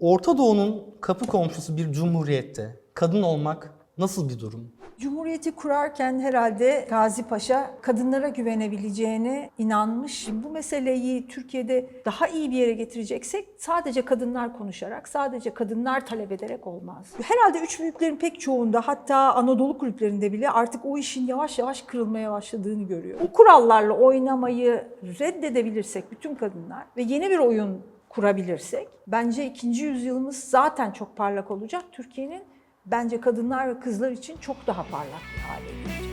Orta Doğu'nun kapı komşusu bir cumhuriyette kadın olmak nasıl bir durum? Cumhuriyeti kurarken herhalde Gazi Paşa kadınlara güvenebileceğine inanmış. Bu meseleyi Türkiye'de daha iyi bir yere getireceksek sadece kadınlar konuşarak, sadece kadınlar talep ederek olmaz. Herhalde üç büyüklerin pek çoğunda hatta Anadolu kulüplerinde bile artık o işin yavaş yavaş kırılmaya başladığını görüyor. O kurallarla oynamayı reddedebilirsek bütün kadınlar ve yeni bir oyun kurabilirsek bence ikinci yüzyılımız zaten çok parlak olacak. Türkiye'nin bence kadınlar ve kızlar için çok daha parlak bir hale gelecek.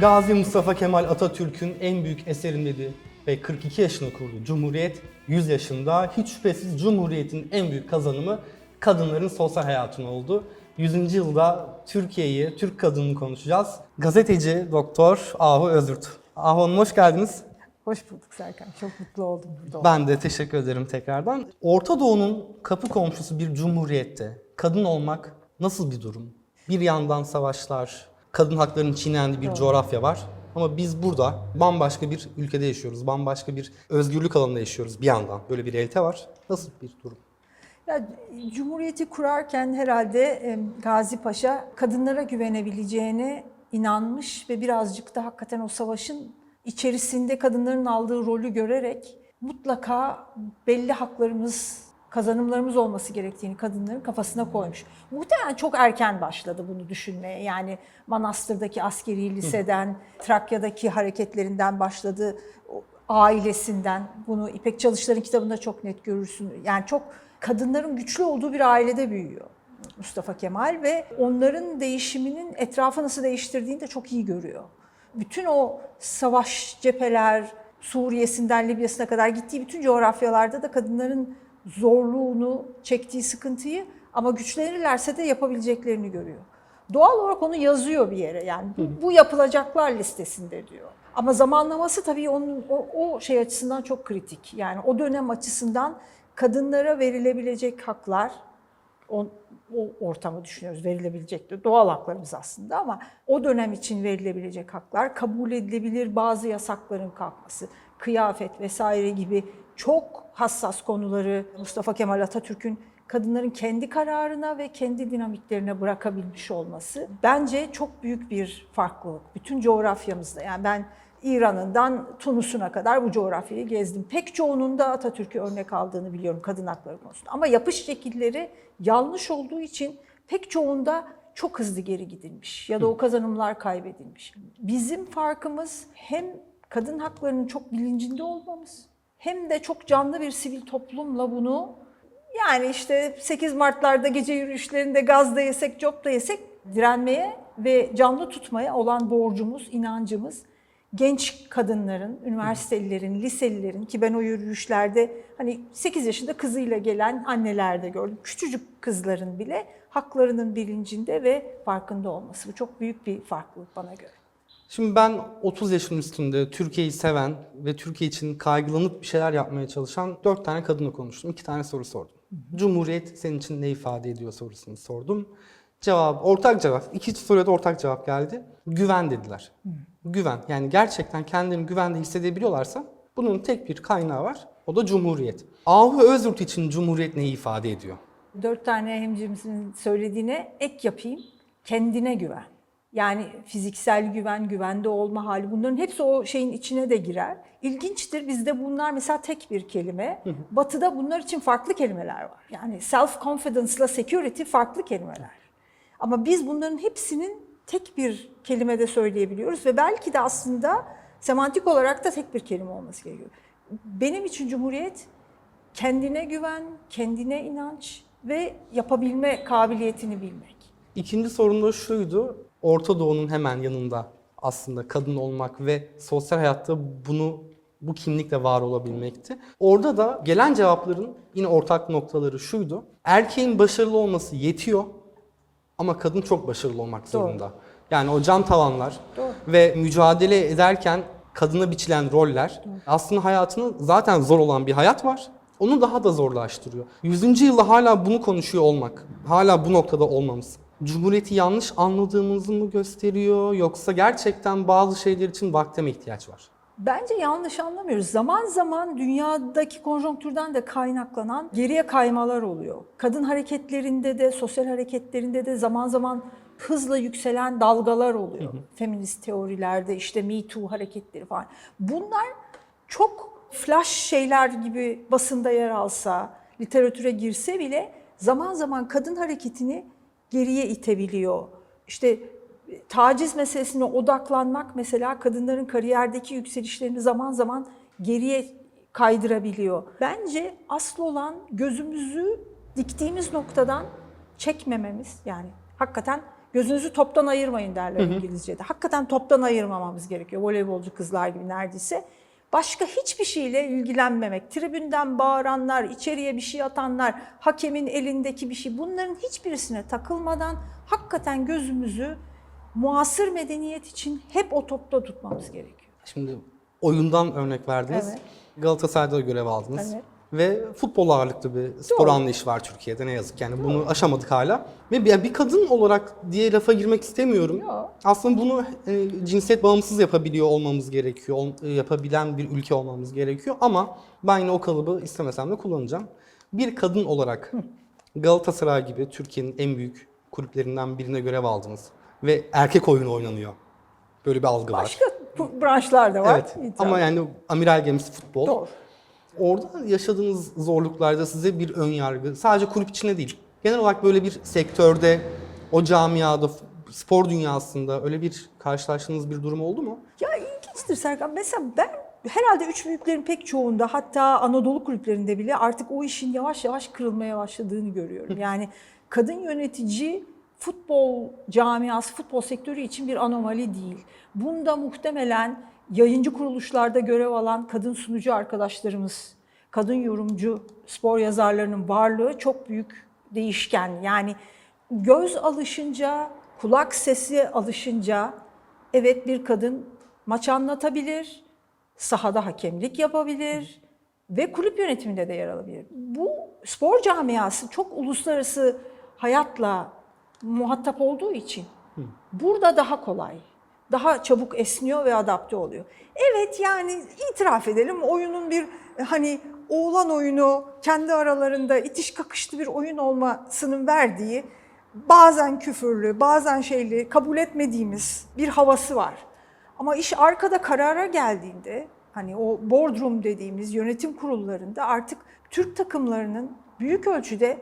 Gazi Mustafa Kemal Atatürk'ün en büyük eserindeydi ve 42 yaşında kurdu Cumhuriyet 100 yaşında. Hiç şüphesiz Cumhuriyet'in en büyük kazanımı kadınların sosyal hayatın oldu. 100. yılda Türkiye'yi, Türk kadınını konuşacağız. Gazeteci Doktor Ahu Özürt. Ahu Hanım hoş geldiniz. Hoş bulduk Serkan. Çok mutlu oldum burada. Ben de teşekkür ederim tekrardan. Orta Doğu'nun kapı komşusu bir cumhuriyette kadın olmak nasıl bir durum? Bir yandan savaşlar, kadın haklarının çiğnendiği bir coğrafya var. Ama biz burada bambaşka bir ülkede yaşıyoruz. Bambaşka bir özgürlük alanında yaşıyoruz bir yandan. Böyle bir realite var. Nasıl bir durum? Ya, Cumhuriyeti kurarken herhalde Gazi Paşa kadınlara güvenebileceğine inanmış ve birazcık da hakikaten o savaşın içerisinde kadınların aldığı rolü görerek mutlaka belli haklarımız, kazanımlarımız olması gerektiğini kadınların kafasına koymuş. Muhtemelen çok erken başladı bunu düşünmeye. Yani Manastır'daki askeri liseden, Trakya'daki hareketlerinden başladı. Ailesinden bunu İpek Çalışlar'ın kitabında çok net görürsün. Yani çok kadınların güçlü olduğu bir ailede büyüyor Mustafa Kemal ve onların değişiminin etrafı nasıl değiştirdiğini de çok iyi görüyor. Bütün o savaş cepheler, Suriye'sinden Libya'sına kadar gittiği bütün coğrafyalarda da kadınların zorluğunu, çektiği sıkıntıyı ama güçlenirlerse de yapabileceklerini görüyor. Doğal olarak onu yazıyor bir yere yani bu, bu yapılacaklar listesinde diyor. Ama zamanlaması tabii onun o, o şey açısından çok kritik. Yani o dönem açısından kadınlara verilebilecek haklar, o, o ortamı düşünüyoruz verilebilecek de doğal haklarımız aslında ama o dönem için verilebilecek haklar, kabul edilebilir bazı yasakların kalkması, kıyafet vesaire gibi çok hassas konuları Mustafa Kemal Atatürk'ün kadınların kendi kararına ve kendi dinamiklerine bırakabilmiş olması bence çok büyük bir farklılık. Bütün coğrafyamızda yani ben İran'ından Tunus'una kadar bu coğrafyayı gezdim. Pek çoğunun da Atatürk'ü örnek aldığını biliyorum kadın hakları konusunda. Ama yapış şekilleri yanlış olduğu için pek çoğunda çok hızlı geri gidilmiş ya da o kazanımlar kaybedilmiş. Bizim farkımız hem kadın haklarının çok bilincinde olmamız hem de çok canlı bir sivil toplumla bunu yani işte 8 Mart'larda gece yürüyüşlerinde gazda yesek, copta yesek direnmeye ve canlı tutmaya olan borcumuz, inancımız genç kadınların, üniversitelilerin, liselilerin ki ben o yürüyüşlerde hani 8 yaşında kızıyla gelen anneler de gördüm. Küçücük kızların bile haklarının bilincinde ve farkında olması. Bu çok büyük bir farklılık bana göre. Şimdi ben 30 yaşın üstünde Türkiye'yi seven ve Türkiye için kaygılanıp bir şeyler yapmaya çalışan 4 tane kadınla konuştum. 2 tane soru sordum. Cumhuriyet senin için ne ifade ediyor sorusunu sordum. Cevap, ortak cevap. İki soruya da ortak cevap geldi. Güven dediler. Güven. Yani gerçekten kendilerini güvende hissedebiliyorlarsa bunun tek bir kaynağı var. O da Cumhuriyet. Ahu Özgürt için Cumhuriyet neyi ifade ediyor? Dört tane hemcimizin söylediğine ek yapayım. Kendine güven. Yani fiziksel güven, güvende olma hali bunların hepsi o şeyin içine de girer. İlginçtir bizde bunlar mesela tek bir kelime. Batı'da bunlar için farklı kelimeler var. Yani self confidence ile security farklı kelimeler. Ama biz bunların hepsinin tek bir kelimede söyleyebiliyoruz ve belki de aslında semantik olarak da tek bir kelime olması gerekiyor. Benim için Cumhuriyet kendine güven, kendine inanç ve yapabilme kabiliyetini bilmek. İkinci sorun da şuydu. Orta Doğu'nun hemen yanında aslında kadın olmak ve sosyal hayatta bunu bu kimlikle var olabilmekti. Orada da gelen cevapların yine ortak noktaları şuydu. Erkeğin başarılı olması yetiyor ama kadın çok başarılı olmak zorunda. Yani o cam tavanlar Doğru. ve mücadele ederken kadına biçilen roller aslında hayatının zaten zor olan bir hayat var. Onu daha da zorlaştırıyor. 100. yılda hala bunu konuşuyor olmak, hala bu noktada olmamız. Cumhuriyeti yanlış anladığımızı mı gösteriyor yoksa gerçekten bazı şeyler için vakte mi ihtiyaç var? Bence yanlış anlamıyoruz. Zaman zaman dünyadaki konjonktürden de kaynaklanan geriye kaymalar oluyor. Kadın hareketlerinde de, sosyal hareketlerinde de zaman zaman hızla yükselen dalgalar oluyor. Feminist teorilerde işte Me Too hareketleri falan. Bunlar çok flash şeyler gibi basında yer alsa, literatüre girse bile zaman zaman kadın hareketini geriye itebiliyor. İşte taciz meselesine odaklanmak mesela kadınların kariyerdeki yükselişlerini zaman zaman geriye kaydırabiliyor. Bence asıl olan gözümüzü diktiğimiz noktadan çekmememiz yani hakikaten gözünüzü toptan ayırmayın derler İngilizce'de. Hakikaten toptan ayırmamamız gerekiyor voleybolcu kızlar gibi neredeyse. Başka hiçbir şeyle ilgilenmemek, tribünden bağıranlar, içeriye bir şey atanlar, hakemin elindeki bir şey bunların hiçbirisine takılmadan hakikaten gözümüzü muasır medeniyet için hep o topta tutmamız gerekiyor. Şimdi oyundan örnek verdiniz. Evet. Galatasaray'da görev aldınız. Evet. Ve futbol ağırlıklı bir spor Doğru. anlayışı var Türkiye'de ne yazık ki. Yani bunu aşamadık hala. Ve bir, bir kadın olarak diye lafa girmek istemiyorum. Yok. Aslında bunu e, cinsiyet bağımsız yapabiliyor olmamız gerekiyor. e, yapabilen bir ülke olmamız gerekiyor. Ama ben yine o kalıbı istemesem de kullanacağım. Bir kadın olarak Galatasaray gibi Türkiye'nin en büyük kulüplerinden birine görev aldınız. Ve erkek oyunu oynanıyor. Böyle bir algı var. Başka branşlar da var. Evet. Ama yani amiral gemisi futbol. Doğru. Orada yaşadığınız zorluklarda size bir ön yargı, sadece kulüp içinde değil, genel olarak böyle bir sektörde, o camiada, spor dünyasında öyle bir karşılaştığınız bir durum oldu mu? Ya ilginçtir Serkan. Mesela ben herhalde üç büyüklerin pek çoğunda hatta Anadolu kulüplerinde bile artık o işin yavaş yavaş kırılmaya başladığını görüyorum. Yani kadın yönetici futbol camiası, futbol sektörü için bir anomali değil. Bunda muhtemelen yayıncı kuruluşlarda görev alan kadın sunucu arkadaşlarımız, kadın yorumcu spor yazarlarının varlığı çok büyük değişken. Yani göz alışınca, kulak sesi alışınca evet bir kadın maç anlatabilir, sahada hakemlik yapabilir ve kulüp yönetiminde de yer alabilir. Bu spor camiası çok uluslararası hayatla muhatap olduğu için burada daha kolay, daha çabuk esniyor ve adapte oluyor. Evet yani itiraf edelim oyunun bir hani oğlan oyunu kendi aralarında itiş kakışlı bir oyun olmasının verdiği bazen küfürlü, bazen şeyli kabul etmediğimiz bir havası var. Ama iş arkada karara geldiğinde hani o boardroom dediğimiz yönetim kurullarında artık Türk takımlarının büyük ölçüde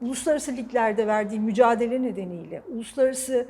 uluslararası liglerde verdiği mücadele nedeniyle uluslararası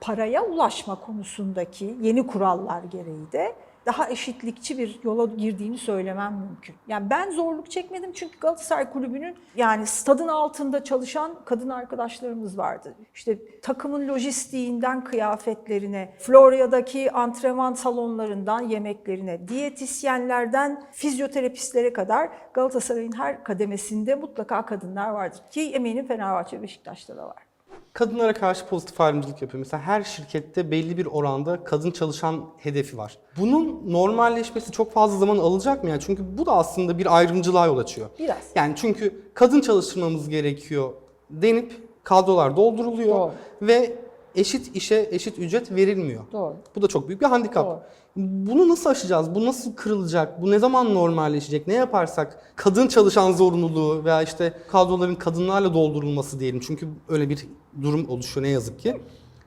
paraya ulaşma konusundaki yeni kurallar gereği de daha eşitlikçi bir yola girdiğini söylemem mümkün. Yani ben zorluk çekmedim çünkü Galatasaray Kulübü'nün yani stadın altında çalışan kadın arkadaşlarımız vardı. İşte takımın lojistiğinden kıyafetlerine, Florya'daki antrenman salonlarından yemeklerine, diyetisyenlerden fizyoterapistlere kadar Galatasaray'ın her kademesinde mutlaka kadınlar vardır. Ki eminim Fenerbahçe Beşiktaş'ta da var. Kadınlara karşı pozitif ayrımcılık yapıyor. Mesela her şirkette belli bir oranda kadın çalışan hedefi var. Bunun normalleşmesi çok fazla zaman alacak mı? Yani çünkü bu da aslında bir ayrımcılığa yol açıyor. Biraz. Yani çünkü kadın çalıştırmamız gerekiyor denip kadrolar dolduruluyor Doğru. ve eşit işe eşit ücret verilmiyor. Doğru. Bu da çok büyük bir handikap. Doğru. Bunu nasıl aşacağız? Bu nasıl kırılacak? Bu ne zaman normalleşecek? Ne yaparsak? Kadın çalışan zorunluluğu veya işte kadroların kadınlarla doldurulması diyelim. Çünkü öyle bir durum oluşuyor ne yazık ki.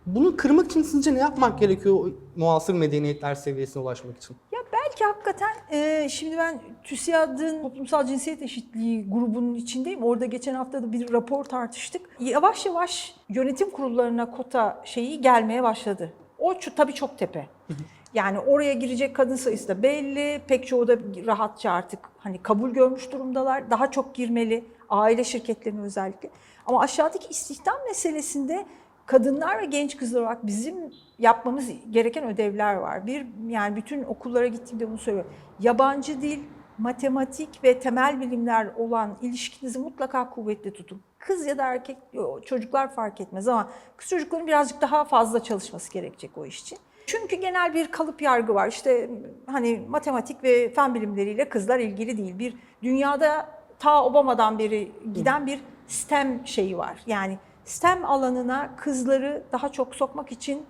Bunu kırmak için sizce ne yapmak gerekiyor muasır medeniyetler seviyesine ulaşmak için? Ya belki hakikaten e, şimdi ben TÜSİAD'ın toplumsal cinsiyet eşitliği grubunun içindeyim. Orada geçen hafta da bir rapor tartıştık. Yavaş yavaş yönetim kurullarına kota şeyi gelmeye başladı. O tabii çok tepe. Yani oraya girecek kadın sayısı da belli. Pek çoğu da rahatça artık hani kabul görmüş durumdalar. Daha çok girmeli. Aile şirketlerinin özellikle. Ama aşağıdaki istihdam meselesinde kadınlar ve genç kızlar olarak bizim yapmamız gereken ödevler var. Bir yani bütün okullara gittiğimde bunu söylüyorum. Yabancı dil, matematik ve temel bilimler olan ilişkinizi mutlaka kuvvetli tutun. Kız ya da erkek çocuklar fark etmez ama kız çocukların birazcık daha fazla çalışması gerekecek o iş için. Çünkü genel bir kalıp yargı var. İşte hani matematik ve fen bilimleriyle kızlar ilgili değil. Bir dünyada ta Obama'dan beri giden bir STEM şeyi var. Yani STEM alanına kızları daha çok sokmak için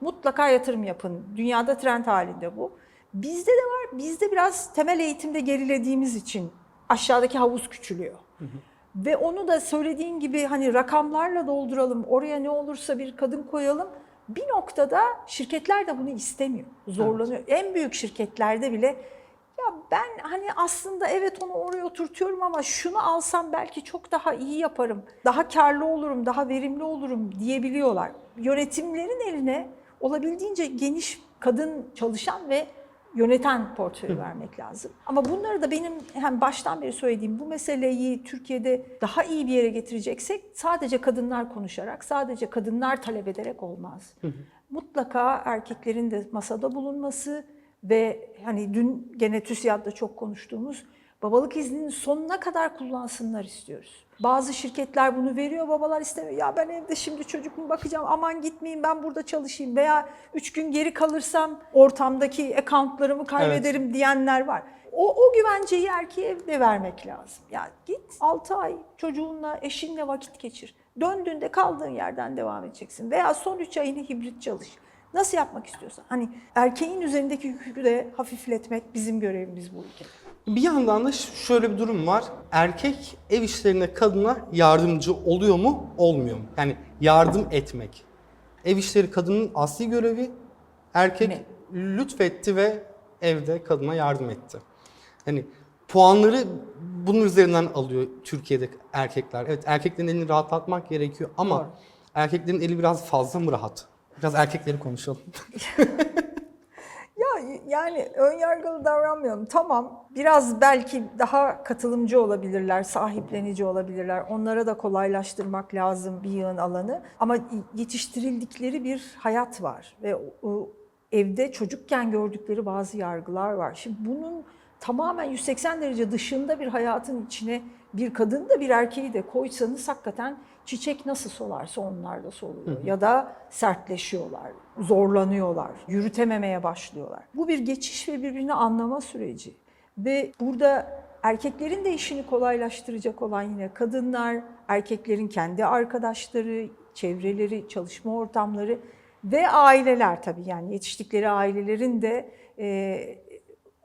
mutlaka yatırım yapın. Dünyada trend halinde bu. Bizde de var. Bizde biraz temel eğitimde gerilediğimiz için aşağıdaki havuz küçülüyor. Ve onu da söylediğin gibi hani rakamlarla dolduralım, oraya ne olursa bir kadın koyalım. Bir noktada şirketler de bunu istemiyor, zorlanıyor. En büyük şirketlerde bile ya ben hani aslında evet onu oraya oturtuyorum ama şunu alsam belki çok daha iyi yaparım, daha karlı olurum, daha verimli olurum diyebiliyorlar. Yönetimlerin eline olabildiğince geniş kadın çalışan ve yöneten portföyü vermek lazım. Ama bunları da benim hem baştan beri söylediğim bu meseleyi Türkiye'de daha iyi bir yere getireceksek sadece kadınlar konuşarak, sadece kadınlar talep ederek olmaz. Mutlaka erkeklerin de masada bulunması ve hani dün gene TÜSİAD'da çok konuştuğumuz babalık izninin sonuna kadar kullansınlar istiyoruz. Bazı şirketler bunu veriyor, babalar istemiyor. Ya ben evde şimdi çocuk mu bakacağım, aman gitmeyeyim ben burada çalışayım veya üç gün geri kalırsam ortamdaki accountlarımı kaybederim diyenler var. O, o güvenceyi erkeğe de vermek lazım. Ya git 6 ay çocuğunla, eşinle vakit geçir. Döndüğünde kaldığın yerden devam edeceksin. Veya son 3 ayını hibrit çalış. Nasıl yapmak istiyorsan. Hani erkeğin üzerindeki yükü de hafifletmek bizim görevimiz bu ülkede. Bir yandan da şöyle bir durum var. Erkek ev işlerine kadına yardımcı oluyor mu, olmuyor mu? Yani yardım etmek. Ev işleri kadının asli görevi. Erkek Ne? lütfetti ve evde kadına yardım etti. Hani puanları bunun üzerinden alıyor Türkiye'de erkekler. Evet erkeklerin elini rahatlatmak gerekiyor ama Doğru. erkeklerin eli biraz fazla mı rahat? Biraz erkekleri konuşalım. Ya yani ön yargılı davranmıyorum. Tamam biraz belki daha katılımcı olabilirler, sahiplenici olabilirler. Onlara da kolaylaştırmak lazım bir yığın alanı. Ama yetiştirildikleri bir hayat var ve o, evde çocukken gördükleri bazı yargılar var. Şimdi bunun tamamen 180 derece dışında bir hayatın içine bir kadın da bir erkeği de koysanız hakikaten çiçek nasıl solarsa onlar da soluyor. Ya da sertleşiyorlar, zorlanıyorlar, yürütememeye başlıyorlar. Bu bir geçiş ve birbirini anlama süreci. Ve burada erkeklerin de işini kolaylaştıracak olan yine kadınlar, erkeklerin kendi arkadaşları, çevreleri, çalışma ortamları ve aileler tabii yani yetiştikleri ailelerin de e,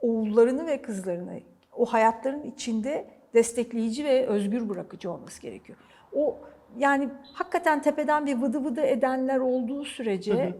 oğullarını ve kızlarını o hayatların içinde destekleyici ve özgür bırakıcı olması gerekiyor. O yani hakikaten tepeden bir vıdı vıdı edenler olduğu sürece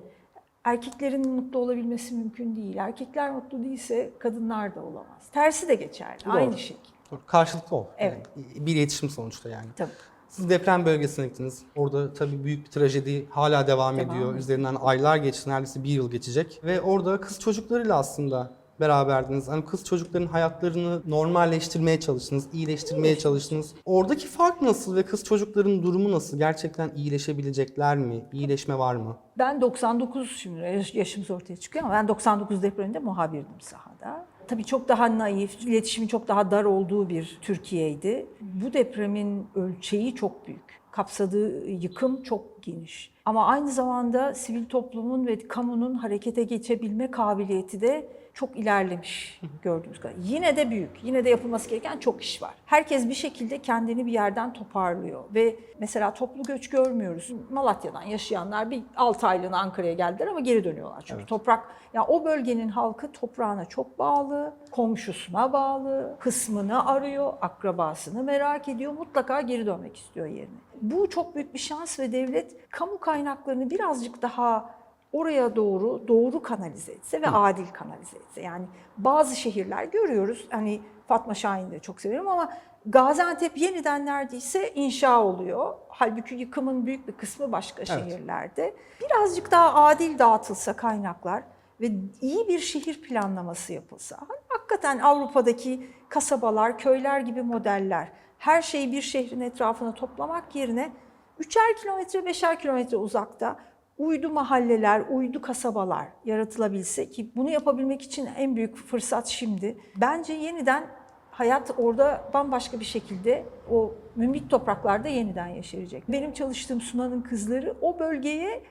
erkeklerin mutlu olabilmesi mümkün değil. Erkekler mutlu değilse kadınlar da olamaz. Tersi de geçerli. Doğru. Aynı şekilde. Karşılıklı ol. Evet. Yani bir iletişim sonuçta yani. Tabii. Siz deprem bölgesine gittiniz. Orada tabii büyük bir trajedi hala devam, Devam ediyor. ediyor. Üzerinden aylar geçti, neredeyse bir yıl geçecek. Ve orada kız çocuklarıyla aslında beraberdiniz. Hani kız çocukların hayatlarını normalleştirmeye çalıştınız, iyileştirmeye çalıştınız. Oradaki fark nasıl ve kız çocukların durumu nasıl? Gerçekten iyileşebilecekler mi? İyileşme var mı? Ben 99 şimdi yaş- yaşımız ortaya çıkıyor ama ben 99 depreminde muhabirdim sahada. Tabii çok daha naif, iletişimin çok daha dar olduğu bir Türkiye'ydi. Bu depremin ölçeği çok büyük. Kapsadığı yıkım çok geniş. Ama aynı zamanda sivil toplumun ve kamunun harekete geçebilme kabiliyeti de çok ilerlemiş gördüğümüz kadar. Yine de büyük, yine de yapılması gereken çok iş var. Herkes bir şekilde kendini bir yerden toparlıyor ve mesela toplu göç görmüyoruz. Malatya'dan yaşayanlar bir 6 aylığına Ankara'ya geldiler ama geri dönüyorlar. Çünkü toprak, ya o bölgenin halkı toprağına çok bağlı, komşusuna bağlı, kısmını arıyor, akrabasını merak ediyor, mutlaka geri dönmek istiyor yerine. Bu çok büyük bir şans ve devlet kamu kaynaklarını birazcık daha oraya doğru doğru kanalize etse ve adil kanalize etse. Yani bazı şehirler görüyoruz. Hani Fatma Şahin'i de çok severim ama Gaziantep yeniden neredeyse inşa oluyor. Halbuki yıkımın büyük bir kısmı başka şehirlerde. Birazcık daha adil dağıtılsa kaynaklar ve iyi bir şehir planlaması yapılsa. Hakikaten Avrupa'daki kasabalar, köyler gibi modeller her şeyi bir şehrin etrafına toplamak yerine üçer kilometre, beşer kilometre uzakta uydu mahalleler, uydu kasabalar yaratılabilse ki bunu yapabilmek için en büyük fırsat şimdi. Bence yeniden hayat orada bambaşka bir şekilde o mümbit topraklarda yeniden yeşerecek. Benim çalıştığım Sunan'ın kızları o bölgeye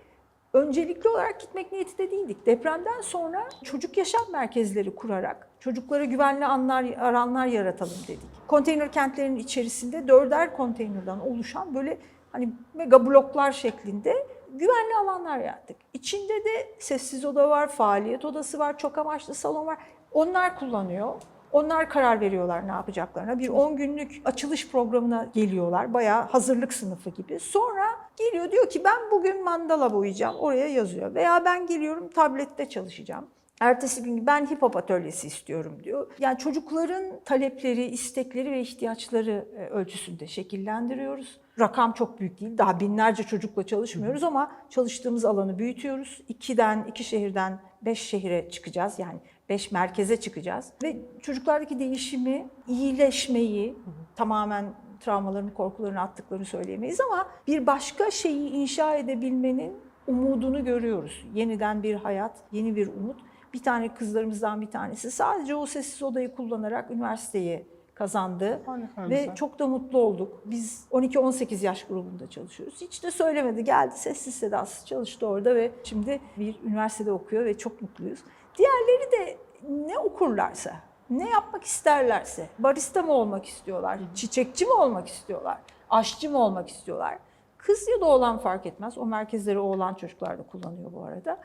öncelikli olarak gitmek niyetinde değildik. Depremden sonra çocuk yaşam merkezleri kurarak çocuklara güvenli anlar, alanlar yaratalım dedik. Konteyner kentlerin içerisinde dörder konteynerden oluşan böyle hani mega bloklar şeklinde güvenli alanlar yarattık. İçinde de sessiz oda var, faaliyet odası var, çok amaçlı salon var. Onlar kullanıyor. Onlar karar veriyorlar ne yapacaklarına. Bir 10 günlük açılış programına geliyorlar. Bayağı hazırlık sınıfı gibi. Sonra geliyor diyor ki ben bugün mandala boyayacağım. Oraya yazıyor. Veya ben geliyorum tablette çalışacağım. Ertesi gün ben hip hop atölyesi istiyorum diyor. Yani çocukların talepleri, istekleri ve ihtiyaçları e, ölçüsünde şekillendiriyoruz. Rakam çok büyük değil. Daha binlerce çocukla çalışmıyoruz ama çalıştığımız alanı büyütüyoruz. İkiden, iki şehirden beş şehire çıkacağız. Yani beş merkeze çıkacağız. Ve çocuklardaki değişimi, iyileşmeyi tamamen travmalarını, korkularını attıklarını söyleyemeyiz ama bir başka şeyi inşa edebilmenin umudunu görüyoruz. Yeniden bir hayat, yeni bir umut. Bir tane kızlarımızdan bir tanesi sadece o sessiz odayı kullanarak üniversiteyi kazandı Harika, ve güzel. çok da mutlu olduk. Biz 12-18 yaş grubunda çalışıyoruz. Hiç de söylemedi. Geldi sessiz sedasız çalıştı orada ve şimdi bir üniversitede okuyor ve çok mutluyuz. Diğerleri de ne okurlarsa, ne yapmak isterlerse, barista mı olmak istiyorlar, çiçekçi mi olmak istiyorlar, aşçı mı olmak istiyorlar. Kız ya da oğlan fark etmez. O merkezleri oğlan çocuklar da kullanıyor bu arada.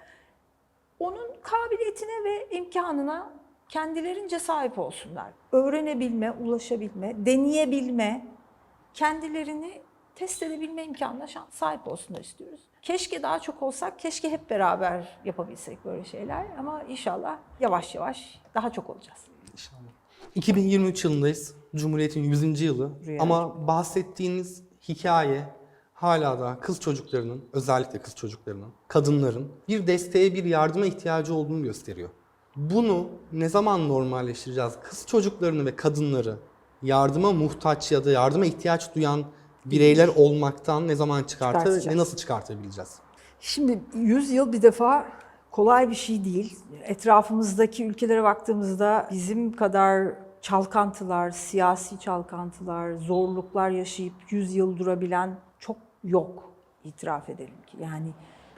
Onun kabiliyetine ve imkanına kendilerince sahip olsunlar. Öğrenebilme, ulaşabilme, deneyebilme, kendilerini test edebilme imkanına sahip olsunlar istiyoruz. Keşke daha çok olsak, keşke hep beraber yapabilsek böyle şeyler ama inşallah yavaş yavaş daha çok olacağız. İnşallah. 2023 yılındayız. Cumhuriyet'in 100. yılı. Rüya. Ama bahsettiğiniz hikaye hala da kız çocuklarının, özellikle kız çocuklarının, kadınların bir desteğe, bir yardıma ihtiyacı olduğunu gösteriyor. Bunu ne zaman normalleştireceğiz? Kız çocuklarını ve kadınları yardıma muhtaç ya da yardıma ihtiyaç duyan bireyler olmaktan ne zaman çıkartır ve nasıl çıkartabileceğiz? Şimdi 100 yıl bir defa kolay bir şey değil. Etrafımızdaki ülkelere baktığımızda bizim kadar çalkantılar, siyasi çalkantılar, zorluklar yaşayıp 100 yıl durabilen çok yok itiraf edelim ki. Yani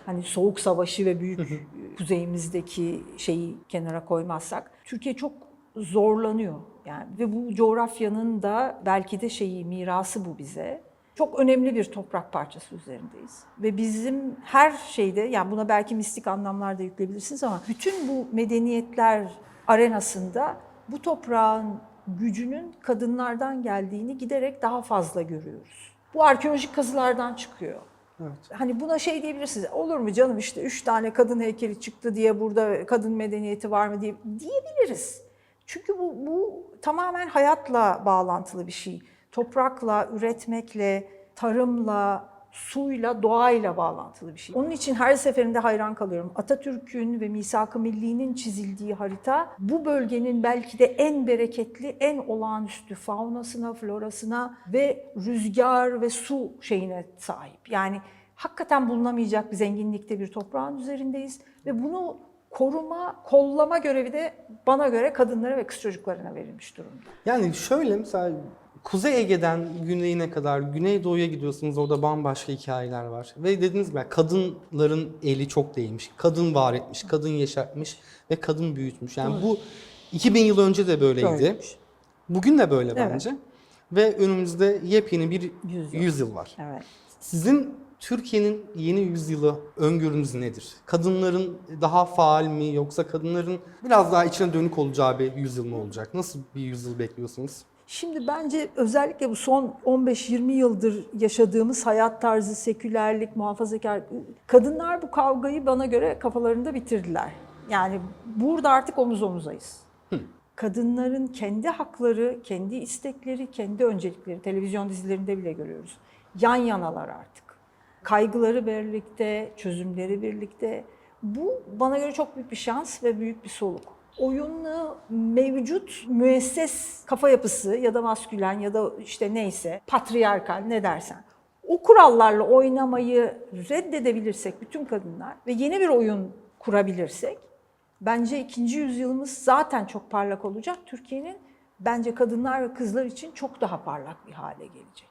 hani soğuk savaşı ve büyük kuzeyimizdeki şeyi kenara koymazsak Türkiye çok zorlanıyor. Yani ve bu coğrafyanın da belki de şeyi mirası bu bize. Çok önemli bir toprak parçası üzerindeyiz. Ve bizim her şeyde, yani buna belki mistik anlamlar da yükleyebilirsiniz ama bütün bu medeniyetler arenasında bu toprağın gücünün kadınlardan geldiğini giderek daha fazla görüyoruz. Bu arkeolojik kazılardan çıkıyor. Evet. Hani buna şey diyebilirsiniz. Olur mu canım işte üç tane kadın heykeli çıktı diye burada kadın medeniyeti var mı diye diyebiliriz. Çünkü bu, bu tamamen hayatla bağlantılı bir şey. Toprakla, üretmekle, tarımla, suyla, doğayla bağlantılı bir şey. Onun için her seferinde hayran kalıyorum. Atatürk'ün ve Misak-ı Milli'nin çizildiği harita bu bölgenin belki de en bereketli, en olağanüstü faunasına, florasına ve rüzgar ve su şeyine sahip. Yani hakikaten bulunamayacak bir zenginlikte bir toprağın üzerindeyiz ve bunu koruma, kollama görevi de bana göre kadınlara ve kız çocuklarına verilmiş durumda. Yani şöyle mesela Kuzey Ege'den güneyine kadar Güneydoğu'ya gidiyorsunuz orada bambaşka hikayeler var. Ve dediğiniz gibi kadınların eli çok değmiş. Kadın var etmiş, kadın yaşatmış ve kadın büyütmüş. Yani bu 2000 yıl önce de böyleydi. Bugün de böyle Evet. bence. Ve önümüzde yepyeni bir Yüzyıl. yüzyıl var. Evet. Sizin Türkiye'nin yeni yüzyılı öngörünüz nedir? Kadınların daha faal mi yoksa kadınların biraz daha içine dönük olacağı bir yüzyıl mı olacak? Nasıl bir yüzyıl bekliyorsunuz? Şimdi bence özellikle bu son 15-20 yıldır yaşadığımız hayat tarzı, sekülerlik, muhafazakar kadınlar bu kavgayı bana göre kafalarında bitirdiler. Yani burada artık omuz omuzayız. Kadınların kendi hakları, kendi istekleri, kendi öncelikleri televizyon dizilerinde bile görüyoruz. Yan yanalar artık. Kaygıları birlikte, çözümleri birlikte. Bu bana göre çok büyük bir şans ve büyük bir soluk oyunlu mevcut müesses kafa yapısı ya da maskülen ya da işte neyse patriarkal ne dersen. O kurallarla oynamayı reddedebilirsek bütün kadınlar ve yeni bir oyun kurabilirsek bence ikinci yüzyılımız zaten çok parlak olacak. Türkiye'nin bence kadınlar ve kızlar için çok daha parlak bir hale gelecek.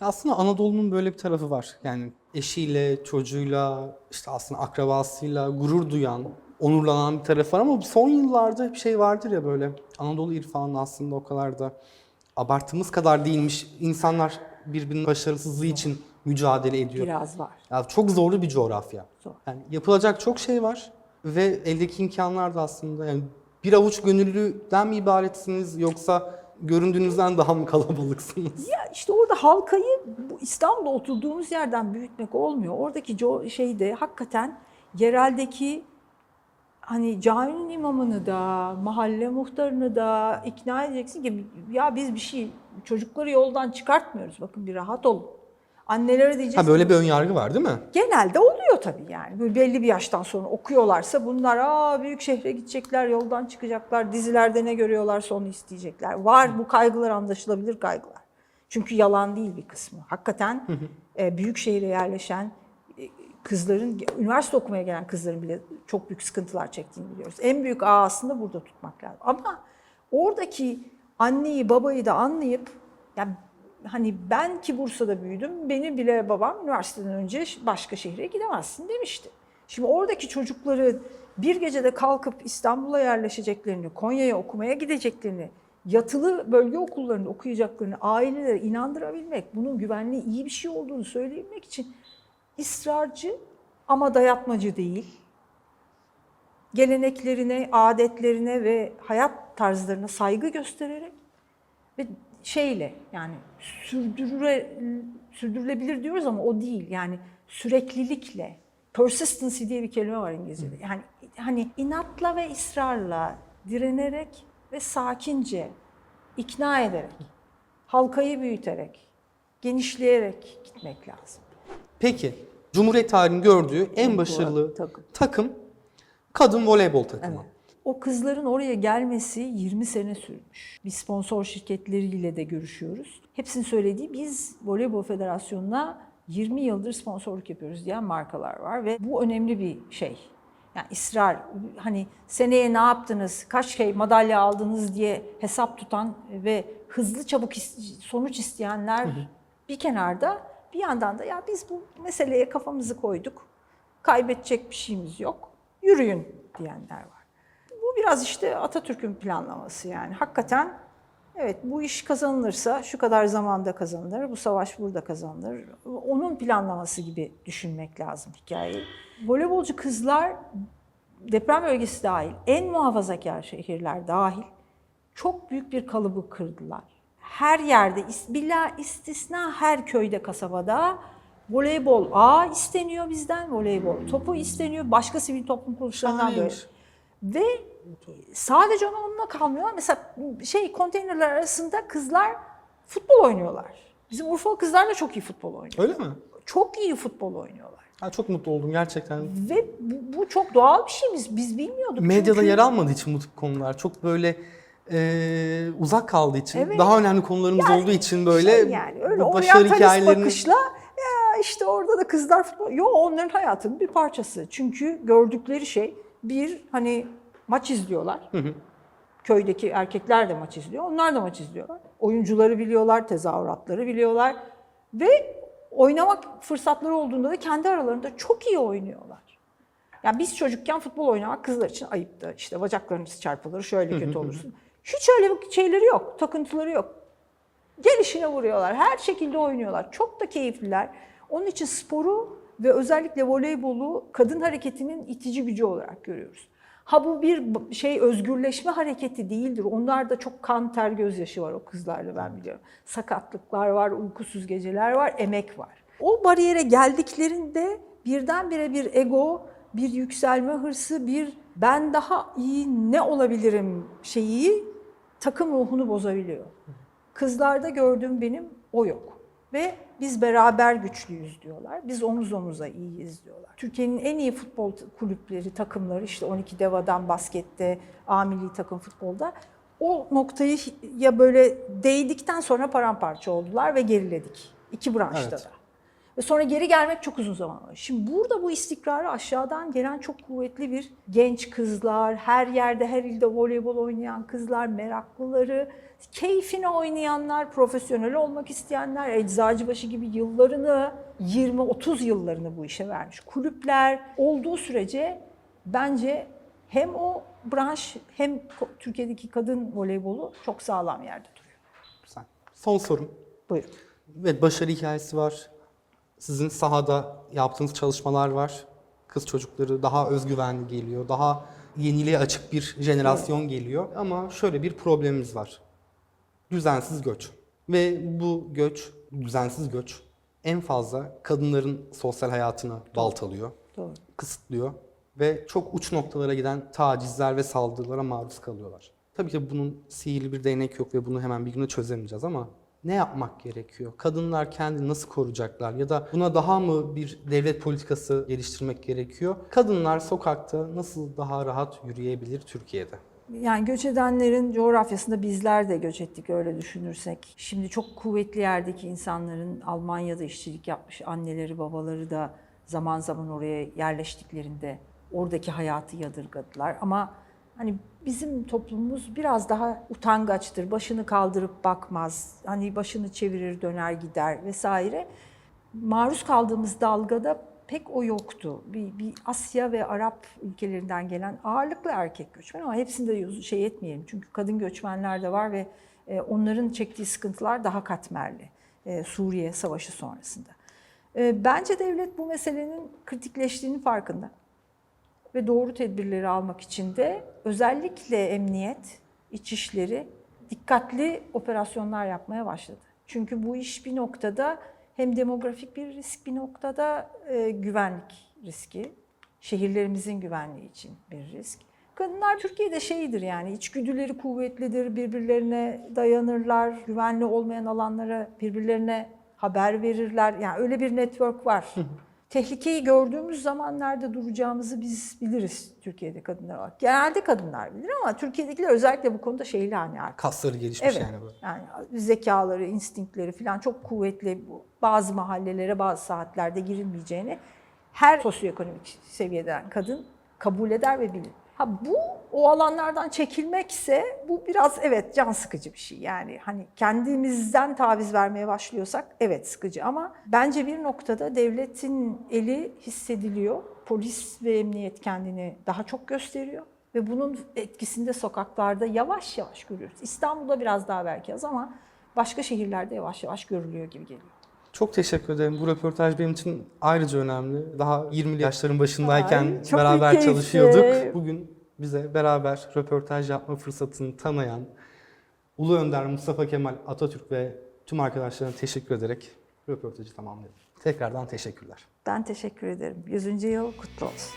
Aslında Anadolu'nun böyle bir tarafı var. Yani eşiyle, çocuğuyla, işte aslında akrabasıyla gurur duyan, onurlanan bir tarafı var ama son yıllarda bir şey vardır ya böyle Anadolu irfanı aslında o kadar da abarttığımız kadar değilmiş. İnsanlar birbirinin başarısızlığı için mücadele ediyor. Biraz var. Ya çok zorlu bir coğrafya. Zor. Yani yapılacak çok şey var ve eldeki imkanlar da aslında yani bir avuç gönüllüden mi ibaretsiniz yoksa göründüğünüzden daha mı kalabalıksınız? Ya işte orada halkayı bu İstanbul'da oturduğumuz yerden büyütmek olmuyor. Oradaki şeyde hakikaten yereldeki hani caminin imamını da, mahalle muhtarını da ikna edeceksin ki ya biz bir şey çocukları yoldan çıkartmıyoruz. Bakın bir rahat olun. Annelere diyeceğiz. Ha böyle bir ön yargı var değil mi? Genelde oluyor tabii yani. Böyle belli bir yaştan sonra okuyorlarsa bunlar aa büyük şehre gidecekler, yoldan çıkacaklar, dizilerde ne görüyorlarsa onu isteyecekler. Var bu kaygılar anlaşılabilir kaygılar. Çünkü yalan değil bir kısmı. Hakikaten e, büyük şehire yerleşen kızların, üniversite okumaya gelen kızların bile çok büyük sıkıntılar çektiğini biliyoruz. En büyük ağ aslında burada tutmak lazım. Ama oradaki anneyi babayı da anlayıp yani hani ben ki Bursa'da büyüdüm, beni bile babam üniversiteden önce başka şehre gidemezsin demişti. Şimdi oradaki çocukları bir gecede kalkıp İstanbul'a yerleşeceklerini, Konya'ya okumaya gideceklerini, yatılı bölge okullarında okuyacaklarını ailelere inandırabilmek, bunun güvenliği iyi bir şey olduğunu söyleyebilmek için ısrarcı ama dayatmacı değil, geleneklerine, adetlerine ve hayat tarzlarına saygı göstererek ve şeyle yani sürdürüle, sürdürülebilir diyoruz ama o değil. Yani süreklilikle, persistency diye bir kelime var İngilizce'de. Yani hani inatla ve ısrarla, direnerek ve sakince, ikna ederek, halkayı büyüterek, genişleyerek gitmek lazım. Peki Cumhuriyet tarihinin gördüğü en başarılı takım. takım kadın voleybol takımı. O kızların oraya gelmesi 20 sene sürmüş. Bir sponsor şirketleriyle de görüşüyoruz. Hepsinin söylediği biz Voleybol Federasyonu'na 20 yıldır sponsorluk yapıyoruz diyen markalar var ve bu önemli bir şey. Yani ısrar, hani seneye ne yaptınız, kaç şey madalya aldınız diye hesap tutan ve hızlı çabuk sonuç isteyenler bir kenarda. Bir yandan da ya biz bu meseleye kafamızı koyduk, kaybedecek bir şeyimiz yok, yürüyün diyenler var. Bu biraz işte Atatürk'ün planlaması yani. Hakikaten evet bu iş kazanılırsa şu kadar zamanda kazanılır, bu savaş burada kazanılır. Onun planlaması gibi düşünmek lazım hikayeyi. Voleybolcu kızlar deprem bölgesi dahil, en muhafazakar şehirler dahil çok büyük bir kalıbı kırdılar. Her yerde, bila istisna her köyde, kasabada voleybol A isteniyor bizden, voleybol topu isteniyor. Başka sivil toplum kuruluşlarından böyle. Ve sadece ona onunla kalmıyorlar. Mesela şey konteynerler arasında kızlar futbol oynuyorlar. Bizim Urfalı kızlar da çok iyi futbol oynuyor. Öyle mi? Çok iyi futbol oynuyorlar. Ha, çok mutlu oldum gerçekten. Ve bu, bu çok doğal bir şey biz biz bilmiyorduk. Medyada Çünkü- yer almadığı için bu tip konular çok böyle e, uzak kaldığı için, Evet. daha önemli konularımız olduğu için böyle Şey yani öyle bu başarı hikayelerini bakışla ya işte orada da kızlar futbol. Yok onların hayatının bir parçası. Çünkü gördükleri şey bir hani maç izliyorlar. Köydeki erkekler de maç izliyor. Onlar da maç izliyorlar. Oyuncuları biliyorlar, tezahüratları biliyorlar. Ve oynamak fırsatları olduğunda da kendi aralarında çok iyi oynuyorlar. Yani biz çocukken futbol oynamak kızlar için ayıptı. İşte bacaklarımız çarpılır, şöyle kötü olursun. Hiç öyle bir şeyleri yok, takıntıları yok. Gelişine vuruyorlar. Her şekilde oynuyorlar. Çok da keyifliler. Onun için sporu ve özellikle voleybolu kadın hareketinin itici gücü olarak görüyoruz. Ha bu bir şey özgürleşme hareketi değildir. Onlarda çok kan, ter, gözyaşı var o kızlarda ben biliyorum. Sakatlıklar var, uykusuz geceler var, emek var. O bariyere geldiklerinde birdenbire bir ego, bir yükselme hırsı, bir ben daha iyi ne olabilirim şeyi takım ruhunu bozabiliyor. Kızlarda gördüğüm benim o yok. Ve biz beraber güçlüyüz diyorlar. Biz omuz omuza iyiyiz diyorlar. Türkiye'nin en iyi futbol kulüpleri, takımları işte 12 Deva'dan baskette, A milli takım futbolda o noktayı ya böyle değdikten sonra paramparça oldular ve geriledik. İki branşta Evet. da. Ve sonra geri gelmek çok uzun zaman var. Şimdi burada bu istikrarı aşağıdan gelen çok kuvvetli bir genç kızlar, her yerde her ilde voleybol oynayan kızlar, meraklıları, keyfine oynayanlar, profesyonel olmak isteyenler, Eczacıbaşı gibi yıllarını, 20-30 yıllarını bu işe vermiş kulüpler olduğu sürece bence hem o branş hem Türkiye'deki kadın voleybolu çok sağlam yerde duruyor. Güzel. Son sorum. Buyurun. Evet başarı hikayesi var. Sizin sahada yaptığınız çalışmalar var. Kız çocukları daha özgüvenli geliyor. Daha yeniliğe açık bir jenerasyon geliyor. Ama şöyle bir problemimiz var. Düzensiz göç. Ve bu göç, düzensiz göç en fazla kadınların sosyal hayatını baltalıyor, Doğru. kısıtlıyor ve çok uç noktalara giden tacizler ve saldırılara maruz kalıyorlar. Tabii ki bunun sihirli bir değnek yok ve bunu hemen bir günde çözemeyeceğiz ama ne yapmak gerekiyor? Kadınlar kendini nasıl koruyacaklar ya da buna daha mı bir devlet politikası geliştirmek gerekiyor? Kadınlar sokakta nasıl daha rahat yürüyebilir Türkiye'de? Yani göç edenlerin coğrafyasında bizler de göç ettik öyle düşünürsek. Şimdi çok kuvvetli yerdeki insanların Almanya'da işçilik yapmış anneleri babaları da zaman zaman oraya yerleştiklerinde oradaki hayatı yadırgadılar. Ama hani bizim toplumumuz biraz daha utangaçtır. Başını kaldırıp bakmaz. Hani başını çevirir döner gider vesaire. Maruz kaldığımız dalgada pek o yoktu. Bir, bir Asya ve Arap ülkelerinden gelen ağırlıklı erkek göçmen ama hepsinde şey etmeyelim. Çünkü kadın göçmenler de var ve e, onların çektiği sıkıntılar daha katmerli. E, Suriye Savaşı sonrasında. E, Bence devlet bu meselenin kritikleştiğinin farkında ve doğru tedbirleri almak için de özellikle emniyet, içişleri dikkatli operasyonlar yapmaya başladı. Çünkü bu iş bir noktada hem demografik bir risk, bir noktada e, güvenlik riski, şehirlerimizin güvenliği için bir risk. Kadınlar Türkiye'de şeydir yani içgüdüleri kuvvetlidir, birbirlerine dayanırlar, güvenli olmayan alanlara birbirlerine haber verirler. Yani öyle bir network var. Tehlikeyi gördüğümüz zaman nerede duracağımızı biz biliriz Türkiye'de kadınlar olarak. Genelde kadınlar bilir ama Türkiye'dekiler özellikle bu konuda şeyli hani Kasları gelişmiş Evet. yani böyle. Yani zekaları, instinktleri falan çok kuvvetli. Bazı mahallelere bazı saatlerde girilmeyeceğini her sosyoekonomik seviyeden kadın kabul eder ve bilir. Ha bu o alanlardan çekilmekse bu biraz evet can sıkıcı bir şey. Yani hani kendimizden taviz vermeye başlıyorsak evet sıkıcı ama bence bir noktada devletin eli hissediliyor. Polis ve emniyet kendini daha çok gösteriyor. Ve bunun etkisinde sokaklarda yavaş yavaş görüyoruz. İstanbul'da biraz daha belki az ama başka şehirlerde yavaş yavaş görülüyor gibi geliyor. Çok teşekkür ederim. Bu röportaj benim için ayrıca önemli. Daha 20'li yaşların başındayken Ay, beraber çalışıyorduk. Bugün bize beraber röportaj yapma fırsatını tanıyan Ulu Önder Mustafa Kemal Atatürk ve tüm arkadaşlarına teşekkür ederek röportajı tamamladım. Tekrardan teşekkürler. Ben teşekkür ederim. 100. yıl kutlu olsun.